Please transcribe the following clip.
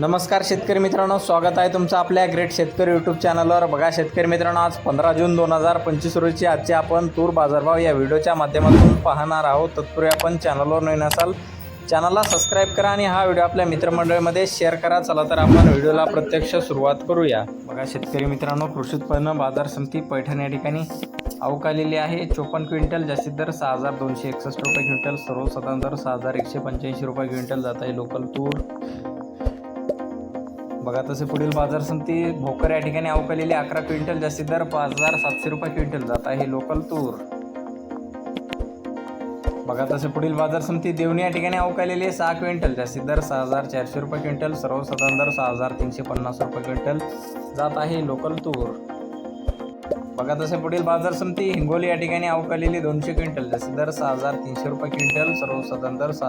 नमस्कार शेतकरी मित्रांनो स्वागत आहे तुमचं आपल्या ग्रेट शेतकरी यूट्यूब चॅनलवर बघा शेतकरी मित्रांनो आज पंधरा जून दोन हजार पंचवीस रोजी आजचे आपण तूर बाजारभाव या व्हिडिओच्या माध्यमातून पाहणार आहोत. तत्पूर्वी आपण चॅनलवर नवीन असाल चॅनलला सबस्क्राईब करा आणि हा व्हिडिओ आपल्या मित्रमंडळीमध्ये शेअर करा. चला तर आपण व्हिडिओला प्रत्यक्ष सुरुवात करूया. बघा शेतकरी मित्रांनो कृषी उत्पन्न बाजार समिती पैठण या ठिकाणी आवक आलेली आहे. चोपन्न क्विंटल जास्तीत दर सहा हजार दोनशे एकसष्ट रुपये क्विंटल सर्वसाधारण दर सहा हजार एकशे पंच्याऐंशी रुपये क्विंटल जात आहे लोकल तूर. बघा तसे पुढील बाजार समिती भोकर या ठिकाणी अवकालेली अकरा क्विंटल जास्तीत दर पाच हजार सातशे रुपये क्विंटल जात आहे लोकल तूर. बघा तसे पुढील बाजार समिती देवणी या ठिकाणी अवकालेली सहा क्विंटल जास्तीत दर सहा हजार चारशे रुपये क्विंटल सर्वसाधारण दर सहा हजार तीनशे पन्नास रुपये क्विंटल जात आहे लोकल तूर. बघा तसे पुढील बाजार समिती हिंगोली या ठिकाणी अवकालेली दोनशे क्विंटल जास्तीत दर सहा हजार तीनशे रुपये क्विंटल सर्वसाधारण दर सहा